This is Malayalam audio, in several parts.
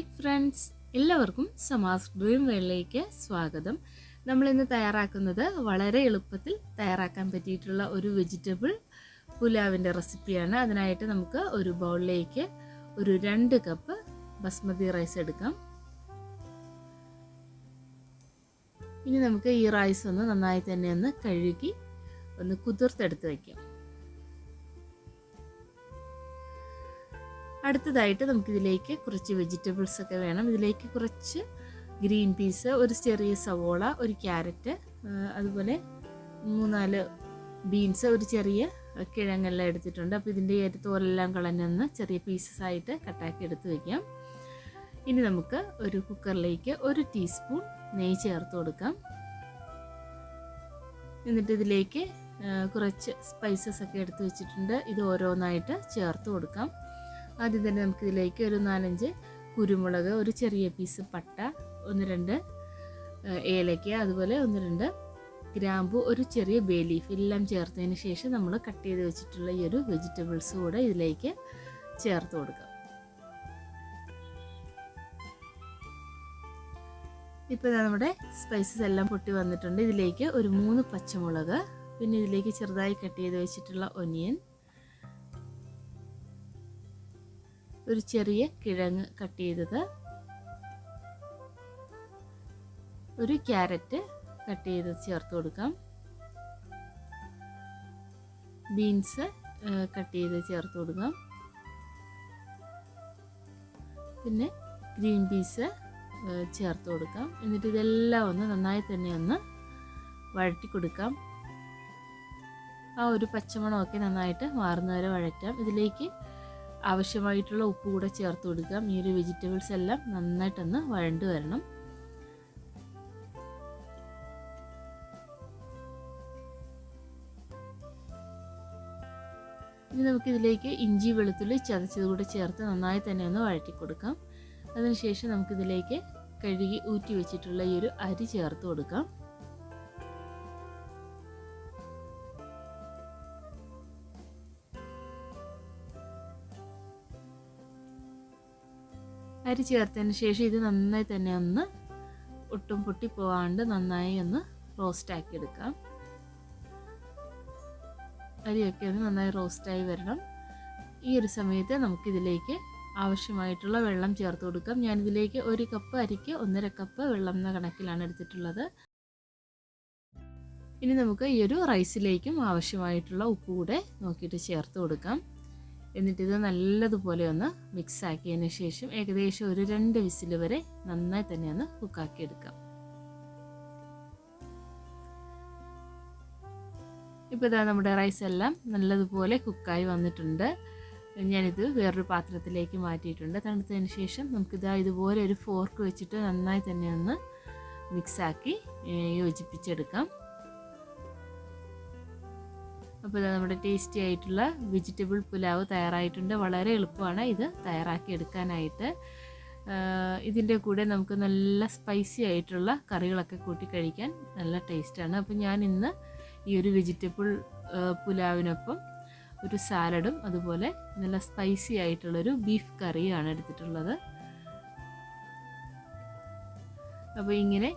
എല്ലാവർക്കും സമാസ് ഡ്രീം വേളിലേക്ക് സ്വാഗതം. നമ്മൾ ഇന്ന് തയ്യാറാക്കുന്നത് വളരെ എളുപ്പത്തിൽ തയ്യാറാക്കാൻ പറ്റിയിട്ടുള്ള ഒരു വെജിറ്റബിൾ പുലാവിന്റെ റെസിപ്പിയാണ് അതിനായിട്ട് നമുക്ക് ഒരു ബൗളിലേക്ക് ഒരു രണ്ട് കപ്പ് ബസ്മതി റൈസ് എടുക്കാം. ഇനി നമുക്ക് ഈ റൈസ് ഒന്ന് നന്നായി തന്നെ ഒന്ന് കഴുകി ഒന്ന് കുതിർത്തെടുത്ത് വയ്ക്കാം അടുത്തതായിട്ട് നമുക്കിതിലേക്ക് കുറച്ച് വെജിറ്റബിൾസ് ഒക്കെ വേണം. ഇതിലേക്ക് കുറച്ച് ഗ്രീൻ പീസ് ഒരു ചെറിയ സവോള ഒരു ക്യാരറ്റ് അതുപോലെ മൂന്നാൽ ബീൻസ് ഒരു ചെറിയ കിഴങ്ങെല്ലാം എടുത്തിട്ടുണ്ട്. അപ്പോൾ ഇതിന്റെ ഒരു തോലെല്ലാം കളഞ്ഞൊന്ന് ചെറിയ പീസസ് ആയിട്ട് കട്ടാക്കി എടുത്ത് വയ്ക്കാം ഇനി നമുക്ക് ഒരു കുക്കറിലേക്ക് ഒരു ടീസ്പൂൺ നെയ്യ് ചേർത്ത് കൊടുക്കാം. എന്നിട്ട് ഇതിലേക്ക് കുറച്ച് സ്പൈസസ് ഒക്കെ എടുത്ത് വെച്ചിട്ടുണ്ട്. ഇത് ഓരോന്നായിട്ട് ചേർത്ത് കൊടുക്കാം. ആദ്യം തന്നെ നമുക്കിതിലേക്ക് ഒരു നാലഞ്ച് കുരുമുളക് ഒരു ചെറിയ പീസ് പട്ട ഒന്ന് രണ്ട് ഏലയ്ക്ക അതുപോലെ ഒന്ന് രണ്ട് ഗ്രാമ്പു ഒരു ചെറിയ ബേ ലീഫ് എല്ലാം ചേർത്തതിന് ശേഷം നമ്മൾ കട്ട് ചെയ്ത് വെച്ചിട്ടുള്ള ഈ ഒരു വെജിറ്റബിൾസ് കൂടെ ഇതിലേക്ക് ചേർത്ത് കൊടുക്കാം. ഇപ്പോൾ നമ്മുടെ സ്പൈസസ് എല്ലാം പൊട്ടി വന്നിട്ടുണ്ട്. ഇതിലേക്ക് ഒരു മൂന്ന് പച്ചമുളക് പിന്നെ ഇതിലേക്ക് ചെറുതായി കട്ട് ചെയ്ത് വെച്ചിട്ടുള്ള ഒനിയൻ ഒരു ചെറിയ കിഴങ്ങ് കട്ട് ചെയ്തത്. ഒരു ക്യാരറ്റ് കട്ട് ചെയ്ത് ചേർത്ത് കൊടുക്കാം. ബീൻസ് കട്ട് ചെയ്ത് ചേർത്ത് കൊടുക്കാം. പിന്നെ ഗ്രീൻ പീസ് ചേർത്ത് കൊടുക്കാം. എന്നിട്ട് ഇതെല്ലാം ഒന്ന് നന്നായി തന്നെ ഒന്ന് വഴറ്റി കൊടുക്കാം. ആ ഒരു പച്ചമണമൊക്കെ നന്നായിട്ട് മാറുന്നവരെ വഴറ്റാം. ഇതിലേക്ക് ആവശ്യമായിട്ടുള്ള ഉപ്പ് കൂടെ ചേർത്ത് കൊടുക്കാം. ഈ ഒരു വെജിറ്റബിൾസ് എല്ലാം നന്നായിട്ടൊന്ന് വഴണ്ട് വരണം. ഇനി നമുക്കിതിലേക്ക് ഇഞ്ചി വെളുത്തുള്ളി ചതച്ചത് കൂടെ ചേർത്ത് നന്നായി തന്നെ ഒന്ന് വഴറ്റി കൊടുക്കാം. അതിനുശേഷം നമുക്കിതിലേക്ക് കഴുകി ഊറ്റി വെച്ചിട്ടുള്ള ഈ ഒരു അരി ചേർത്ത് കൊടുക്കാം. അരി ചേർത്തതിന് ശേഷം ഇത് നന്നായി തന്നെ ഒന്ന് ഒട്ടും പൊട്ടി പോവാണ്ട് നന്നായി ഒന്ന് റോസ്റ്റ് ആക്കി എടുക്കാം. അരിയൊക്കെ ഒന്ന് നന്നായി റോസ്റ്റായി വരണം. ഈ ഒരു സമയത്ത് നമുക്കിതിലേക്ക് ആവശ്യമായിട്ടുള്ള വെള്ളം ചേർത്ത് കൊടുക്കാം. ഞാനിതിലേക്ക് ഒരു കപ്പ് അരിക്ക് ഒന്നര കപ്പ് വെള്ളം എന്ന കണക്കിലാണ് എടുത്തിട്ടുള്ളത്. ഇനി നമുക്ക് ഈ ഒരു റൈസിലേക്കും ആവശ്യമായിട്ടുള്ള ഉപ്പ് കൂടെ നോക്കിയിട്ട് ചേർത്ത് കൊടുക്കാം. എന്നിട്ടിത് നല്ലതുപോലെ ഒന്ന് മിക്സ് ആക്കിയതിന് ശേഷം ഏകദേശം ഒരു രണ്ട് വിസിൽ വരെ നന്നായി തന്നെ ഒന്ന് കുക്കാക്കി എടുക്കാം ഇപ്പോൾ ഇതാ നമ്മുടെ റൈസ് എല്ലാം നല്ലതുപോലെ കുക്കായി വന്നിട്ടുണ്ട്. ഞാനിത് വേറൊരു പാത്രത്തിലേക്ക് മാറ്റിയിട്ടുണ്ട്. തണുത്തതിന് ശേഷം നമുക്കിതാ ഇതുപോലെ ഒരു ഫോർക്ക് വെച്ചിട്ട് നന്നായി തന്നെ ഒന്ന് മിക്സാക്കി യോജിപ്പിച്ചെടുക്കാം. അപ്പോൾ ഇത് നമ്മുടെ ടേസ്റ്റി ആയിട്ടുള്ള വെജിറ്റബിൾ പുലാവ് തയ്യാറായിട്ടുണ്ട്. വളരെ എളുപ്പമാണ് ഇത് തയ്യാറാക്കി എടുക്കാനായിട്ട്. ഇതിന്റെ കൂടെ നമുക്ക് നല്ല സ്പൈസി ആയിട്ടുള്ള കറികളൊക്കെ കൂട്ടി കഴിക്കാൻ നല്ല ടേസ്റ്റാണ് അപ്പോൾ ഞാൻ ഇന്ന് ഈ ഒരു വെജിറ്റബിൾ പുലാവിനൊപ്പം ഒരു സാലഡും അതുപോലെ നല്ല സ്പൈസി ആയിട്ടുള്ളൊരു ബീഫ് കറിയാണ് എടുത്തിട്ടുള്ളത്. അപ്പോൾ ഇങ്ങനെ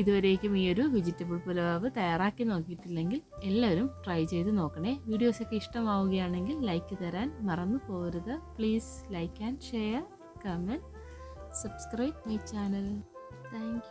ഇതുവരേക്കും ഈ ഒരു വെജിറ്റബിൾ പുലാവ് തയ്യാറാക്കി നോക്കിയിട്ടില്ലെങ്കിൽ എല്ലാവരും ട്രൈ ചെയ്ത് നോക്കണേ. വീഡിയോസൊക്കെ ഇഷ്ടമാവുകയാണെങ്കിൽ ലൈക്ക് തരാൻ മറന്നു പോകരുത്. Please like and share comment subscribe my channel thank